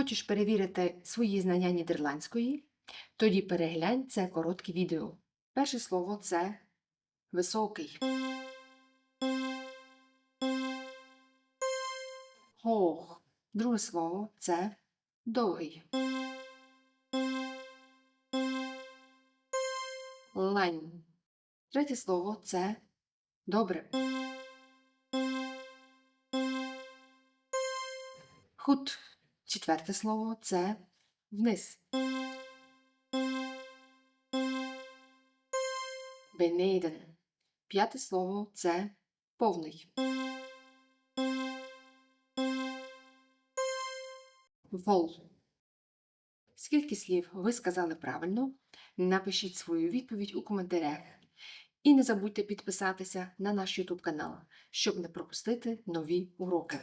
Хочеш перевірити свої знання нідерландської? Тоді переглянь це коротке відео. Перше слово це високий. Hoog. Друге слово це довгий. Лань. Третє слово це добре. Худ. Четверте слово це вниз. Beneden. П'яте слово це повний. Вол. Скільки слів ви сказали правильно? Напишіть свою відповідь у коментарях. І не забудьте підписатися на наш YouTube канал, щоб не пропустити нові уроки.